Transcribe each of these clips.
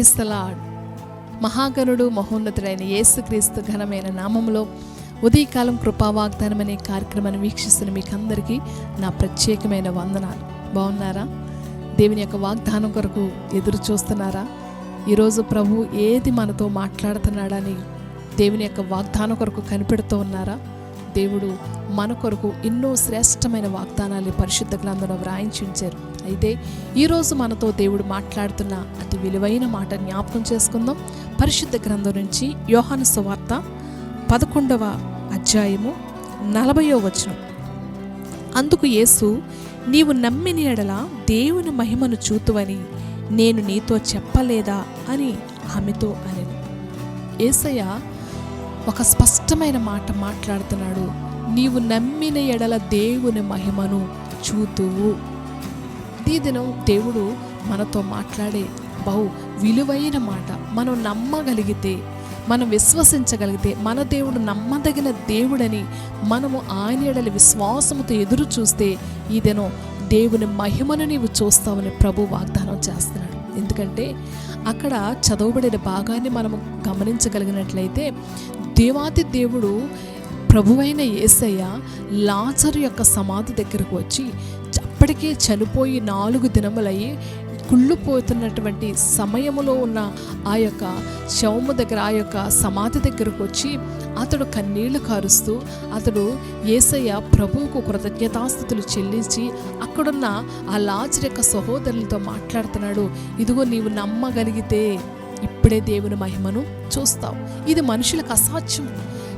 క్రైస్తలాడ్ మహాగణుడు మహోన్నతుడైన యేసుక్రీస్తు ఘనమైన నామంలో ఉదయకాలం కృపావాగ్దానం అనే కార్యక్రమాన్ని వీక్షిస్తున్న మీకు అందరికీ నా ప్రత్యేకమైన వందనాలు. బాగున్నారా? దేవుని యొక్క వాగ్దానం కొరకు ఎదురు చూస్తున్నారా? ఈరోజు ప్రభు ఏది మనతో మాట్లాడుతున్నాడని దేవుని యొక్క వాగ్దానం కొరకు కనిపెడుతూ ఉన్నారా? దేవుడు మన కొరకు ఎన్నో శ్రేష్టమైన వాగ్దానాలు పరిశుద్ధ గ్రంథంలో వ్రాయించి ఉంచారు. అయితే ఈరోజు మనతో దేవుడు మాట్లాడుతున్న అతి విలువైన మాట జ్ఞాపకం చేసుకుందాం. పరిశుద్ధ గ్రంథం నుంచి యోహాను సువార్త పదకొండవ అధ్యాయము నలభయో వచనం. అందుకు యేసు నీవు నమ్మిన ఎడల దేవుని మహిమను చూతువని నేను నీతో చెప్పలేదా అని ఆమెతో అనెను. ఏసయ్య ఒక స్పష్టమైన మాట మాట్లాడుతున్నాడు. నీవు నమ్మిన ఎడల దేవుని మహిమను చూతువు. ప్రతిదినం దేవుడు మనతో మాట్లాడే బహు విలువైన మాట. మనం నమ్మగలిగితే మనం విశ్వసించగలిగితే మన దేవుడు నమ్మదగిన దేవుడని మనము ఆయన ఎడలి విశ్వాసముతో ఎదురు చూస్తే ఈ దినం దేవుని మహిమను నీవు చూస్తావని ప్రభు వాగ్దానం చేస్తున్నాడు. ఎందుకంటే అక్కడ చదవబడిన భాగాన్ని మనము గమనించగలిగినట్లయితే దేవాది దేవుడు ప్రభువైన యేసయ్య లాజరు యొక్క సమాధి దగ్గరకు వచ్చి ఇప్పటికే చనిపోయి నాలుగు దినములయ్యి కుళ్ళిపోతున్నటువంటి సమయములో ఉన్న ఆ యొక్క శవము దగ్గర ఆ యొక్క సమాధి దగ్గరకు వచ్చి అతడు కన్నీళ్ళు కారుస్తూ అతడు ఏసయ్య ప్రభువుకు కృతజ్ఞతాస్థుతులు చెల్లించి అక్కడున్న ఆ లాజర్ యొక్క సహోదరులతో మాట్లాడుతున్నాడు. ఇదిగో నీవు నమ్మగలిగితే ఇప్పుడే దేవుని మహిమను చూస్తావు. ఇది మనుషులకు అసాధ్యం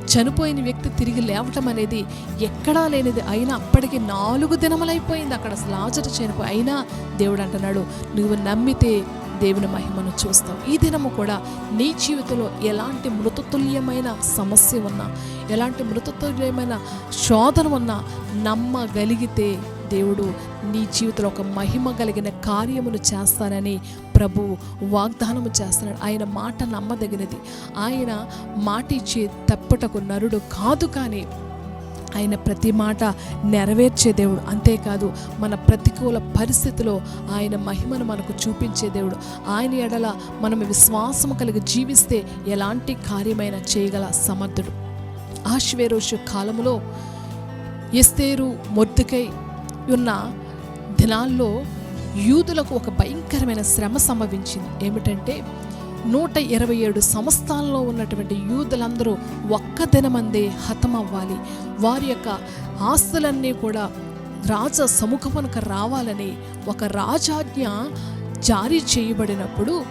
చనిపోయిన వ్యక్తి తిరిగి లేవటం అనేది ఎక్కడా లేనిది అయినా అప్పటికి నాలుగు దినములైపోయింది అక్కడ లాజరు చనిపోయి అయినా దేవుడు అంటున్నాడు నువ్వు నమ్మితే దేవుని మహిమను చూస్తావు. ఈ దినము కూడా నీ జీవితంలో ఎలాంటి మృతతుల్యమైన సమస్య ఉన్నా ఎలాంటి మృతతుల్యమైన శోధన ఉన్నా నమ్మగలిగితే దేవుడు నీ జీవితంలో ఒక మహిమ కలిగిన కార్యమును చేస్తానని ప్రభు వాగ్దానము చేస్తున్నాడు. ఆయన మాట నమ్మదగినది. ఆయన మాట ఇచ్చే తప్పుటకు నరుడు కాదు కానీ ఆయన ప్రతి మాట నెరవేర్చే దేవుడు. అంతేకాదు మన ప్రతికూల పరిస్థితిలో ఆయన మహిమను మనకు చూపించే దేవుడు. ఆయన ఎడల మనం విశ్వాసం కలిగి జీవిస్తే ఎలాంటి కార్యమైనా చేయగల సమర్థుడు. ఆశ్వేరోషు కాలంలో ఎస్తేరు మొద్దుకై ఉన్న దినాల్లో యూదులకు ఒక భయంకరమైన శ్రమ సంభవించింది. ఏమిటంటే నూట ఇరవై ఏడు సంస్థానంలో ఉన్నటువంటి యూదులందరూ ఒక్క దినమందే హతమవ్వాలి. వారి యొక్క ఆస్తులన్నీ కూడా రాజ సముఖమునకు రావాలని ఒక రాజాజ్ఞ జారీ చేయబడినప్పుడు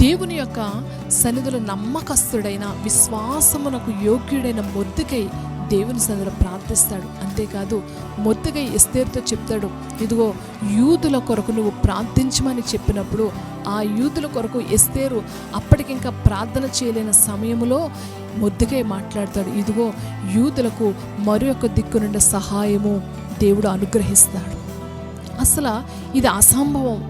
దేవుని యొక్క సన్నిధులు నమ్మకస్తుడైన విశ్వాసమునకు యోగ్యుడైన మొద్దుకై దేవుని సన్నిధిలో ప్రార్థిస్తాడు. అంతేకాదు మొద్దుకై ఎస్తేరుతో చెప్తాడు ఇదిగో యూదుల కొరకు నువ్వు ప్రార్థించమని చెప్పినప్పుడు ఆ యూదుల కొరకు ఎస్తేరు అప్పటికింకా ప్రార్థన చేయలేని సమయంలో మొద్దుకై మాట్లాడతాడు. ఇదిగో యూదులకు మరొక దిక్కు నుండి సహాయము దేవుడు అనుగ్రహిస్తాడు. అసలు ఇది అసంభవం.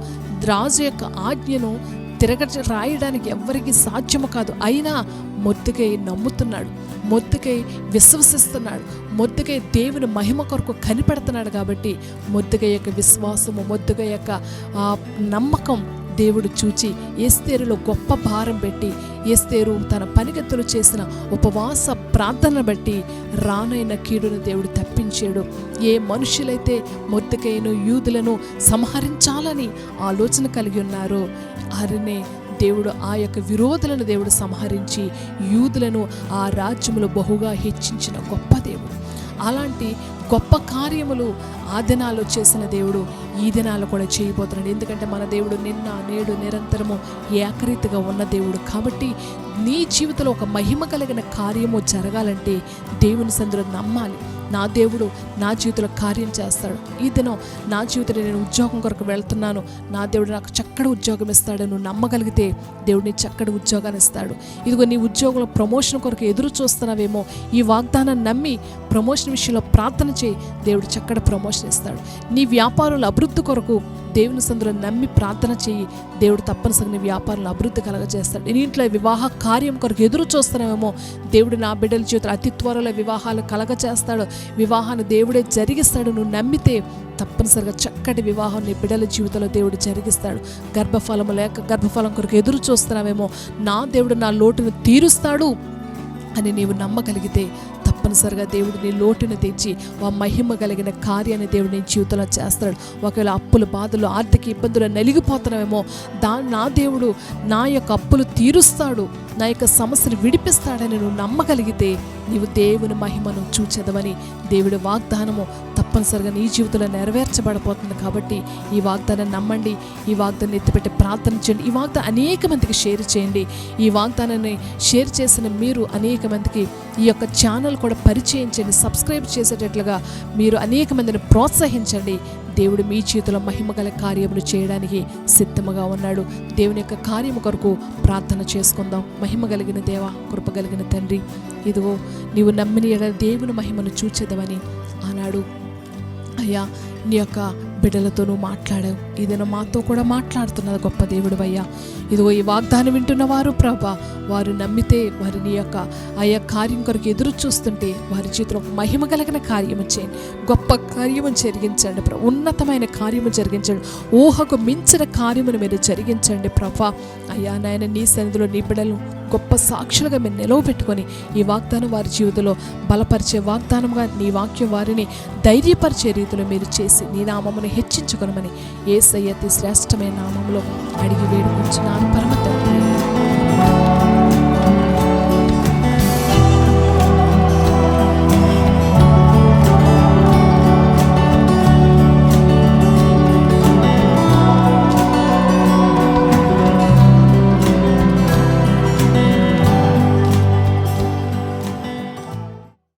రాజు యొక్క ఆజ్ఞను తిరగ రాయడానికి ఎవ్వరికి సాధ్యము కాదు. అయినా మొత్తుకై నమ్ముతున్నాడు. మొత్తుకై విశ్వసిస్తున్నాడు. మొత్తుకై దేవుని మహిమ కొరకు కనిపెడుతున్నాడు కాబట్టి మొత్తుకై యొక్క విశ్వాసము మొత్తుకై యొక్క నమ్మకం దేవుడు చూచి ఎస్తేరులో గొప్ప భారం పెట్టి ఎస్తేరు తన పనిగత్తులు చేసిన ఉపవాస ప్రార్థన బట్టి రానైన కీడును దేవుడు తప్పించాడు. ఏ మనుషులైతే మొద్దుకైన యూదులను సంహరించాలని ఆలోచన కలిగి ఉన్నారో అరినే దేవుడు ఆ యొక్క విరోధులను దేవుడు సంహరించి యూదులను ఆ రాజ్యములో బహుగా హెచ్చించిన గొప్ప దేవుడు. అలాంటి గొప్ప కార్యములు ఆ దినాల్లో చేసిన దేవుడు ఈ దినాలు కూడా చేయబోతున్నాడు. ఎందుకంటే మన దేవుడు నిన్న నేడు నిరంతరము ఏకరీతిగా ఉన్న దేవుడు. కాబట్టి నీ జీవితంలో ఒక మహిమ కలిగిన కార్యము జరగాలంటే దేవుని సందులో నమ్మాలి. నా దేవుడు నా జీవితంలో కార్యం చేస్తాడు. ఈ దినం నా జీవితంలో నేను ఉద్యోగం కొరకు వెళ్తున్నాను. నా దేవుడు నాకు చక్కటి ఉద్యోగం ఇస్తాడు. నువ్వు నమ్మగలిగితే దేవుడు నీ చక్కటి ఉద్యోగాన్ని ఇస్తాడు. ఇదిగో నీ ఉద్యోగంలో ప్రమోషన్ కొరకు ఎదురు చూస్తున్నావేమో ఈ వాగ్దానాన్ని నమ్మి ప్రమోషన్ విషయంలో ప్రార్థన చేయి. దేవుడు చక్కటి ప్రమోషన్ ఇస్తాడు. నీ వ్యాపారుల అభివృద్ధి కొరకు దేవుని సందులో నమ్మి ప్రార్థన చేయి. దేవుడు తప్పనిసరిగా నీ వ్యాపారంలో అభివృద్ధి కలగజేస్తాడు. ఇంట్లో వివాహ కార్యం కొరకు ఎదురు చూస్తున్నావేమో దేవుడు నా బిడ్డల జీవితంలో అతి త్వరలో వివాహాలు కలగజేస్తాడు. వివాహాన్ని దేవుడే జరిగిస్తాడు. నువ్వు నమ్మితే తప్పనిసరిగా చక్కటి వివాహం నీ బిడ్డల జీవితంలో దేవుడు జరిగిస్తాడు. గర్భఫలము లేక గర్భఫలం కొరకు ఎదురు చూస్తున్నావేమో నా దేవుడు నా లోటును తీరుస్తాడు అని నీవు నమ్మగలిగితే తప్పనిసరిగా దేవుడు నీ లోటును తెచ్చి ఆ మహిమ కలిగిన కార్యాన్ని దేవుడు నీ జీవితంలో చేస్తాడు. ఒకవేళ అప్పులు బాధలు ఆర్థిక ఇబ్బందులు నలిగిపోతున్నామేమో దా నా దేవుడు నా యొక్క అప్పులు తీరుస్తాడు. నా యొక్క సమస్యను విడిపిస్తాడని నువ్వు నమ్మగలిగితే నీవు దేవుని మహిమను చూచెదవని దేవుడి వాగ్దానము తప్పనిసరిగా నీ జీవితంలో నెరవేర్చబడబోతుంది కాబట్టి ఈ వాగ్దానం నమ్మండి ఈ వాగ్దాన్ని ఎత్తిపెట్టి ప్రార్థన చేయండి ఈ వాగ్దానం అనేక మందికి షేర్ చేయండి ఈ వాగ్దానాన్ని షేర్ చేసిన మీరు అనేక మందికి ఈ యొక్క ఛానల్ కూడా పరిచయం చేయండి సబ్స్క్రైబ్ చేసేటట్లుగా మీరు అనేక మందిని ప్రోత్సహించండి. దేవుడు మీ చేతిలో మహిమగల కార్యములు చేయడానికి సిద్ధముగా ఉన్నాడు. దేవుని యొక్క కార్యము కొరకు ప్రార్థన చేసుకుందాం. మహిమ కలిగిన దేవ కృప కలిగిన తండ్రి ఇదిగో నీవు నమ్మిన దేవుని మహిమను చూచేదవని ఆనాడు అయ్యా నీ యొక్క బిడ్డలతోనూ మాట్లాడావు. ఏదైనా మాతో కూడా మాట్లాడుతున్నది గొప్ప దేవుడు అయ్యా. ఇదిగో ఈ వాగ్దానం వింటున్న వారు ప్రభా వారు నమ్మితే వారి నీ యొక్క ఆయా కార్యం కొరకు ఎదురు చూస్తుంటే వారి చేతిలో మహిమ కలిగిన కార్యము చేయండి. గొప్ప కార్యము జరిగించండి ప్రభు. ఉన్నతమైన కార్యము జరిగించండి. ఊహకు మించిన కార్యమును మీరు జరిగించండి ప్రభా. అయ్యా నాయన నీ సన్నిధిలో నీ బిడ్డలు గొప్ప సాక్షులుగా మీరు నిలవబెట్టుకొని ఈ వాగ్దానం వారి జీవితంలో బలపరిచే వాగ్దానంగా నీ వాక్యం వారిని ధైర్యపరిచే రీతిలో మీరు చేసి నీ నామమును హెచ్చించుకొనమని ఏ సయ్యతి శ్రేష్టమైన నామంలో అడిగి వేడుకొచ్చిన పరమ తండ్రి